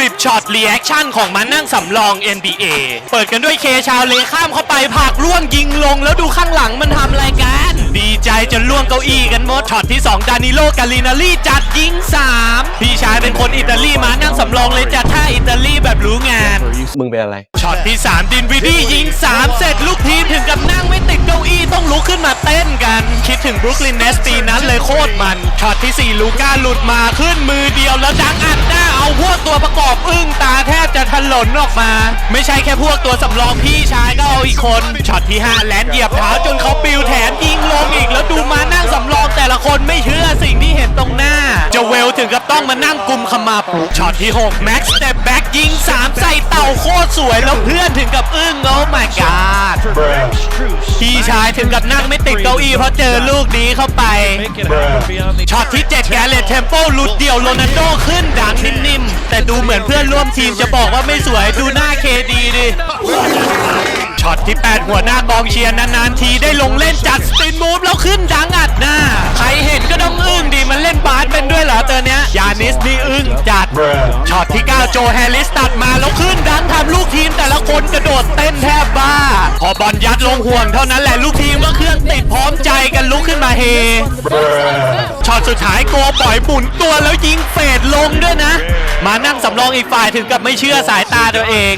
10ช็อตรีแอคชั่นของมันนั่งสำรอง NBA เปิดกันด้วยเคชาวเลข้ามเข้าไปผลักล่วงยิงลงแล้วดูข้างหลังมันทำอะไรกันดีใจจนล่วงเก้าอี้กันหมดช็อตที่ 2 ดานิโลกาลินาลีจัดยิง 3 พี่ชายเป็นคนอิตาลีมานั่งสำรองเลยจัดท่าอิตาลีแบบรู้งาน มึงเป็นอะไร ช็อตที่ 3 ดินวิดี้ยิง 3 เสร็จลูกทีมถึงกับนั่งไม่ติดเก้าอี้ต้องลุกขึ้นมาเต้นกัน คิดถึงบรุกลินเนสปีนั้นเลยโคตรมันช็อตที่ 4 ลูก้าหลุดมาขึ้นมือเดียวแล้วดังอัดหน้าเอาพวกตัวประกอบอึ้งตาแท หล่นออกมา ไม่ใช่แค่พวกตัวสำรองพี่ชายก็เอาอีกคนช็อตที่ 5 แลนเหยียบเท้าจนเขาปิวแถมยิงลงอีกแล้วดูมานั่งสำรองแต่ละคนไม่เชื่อสิ่งที่เห็นตรงหน้า จะเวลถึงกับต้องมานั่งกุมขมับช็อตที่ 6 แม็กซ์สเต็ปแบ็กยิง 3 ใส่เต่าโคตรสวยแล้วเพื่อนถึงกับอึ้งโอ้ my god พี่ชายถึงกับนั่งไม่ติดเก้าอี้เพราะเจอลูกนี้เข้าไปช็อตที่7แกเลตเทมโปหลุดเดี่ยวโรนัลโดขึ้นดังนิ่มๆ แต่ดูเหมือนเพื่อนร่วมทีมจะบอกว่าไม่สวยดูหน้าเคดีดิช็อตที่ 8 หัวหน้ากองเชียร์นานๆทีได้ลงเล่นจัดสปินมูฟแล้วขึ้นดังอัดหน้า ใครเห็นก็ต้องอึ้งดิมันเล่นบาสเป็นด้วยเหรอเจอเนี้ยยานิสนี่อึ้งจัดช็อตที่ 9 โจแฮร์ริสตัดมาแล้วขึ้นดังทำลูกทีมแต่ละคนกระโดดเต้นแทบบ้า พอบอลยัดลงห่วงเท่านั้นแหละลูกทีมก็เครื่องติดพร้อมใจกันลุกขึ้นมาเฮช็อตสุดท้ายโกปล่อยหมุนตัวแล้วยิงเฟดลงด้วยนะ มานั่งสำรองอีกฝ่ายถึงกับไม่เชื่อสายตาตัวเอง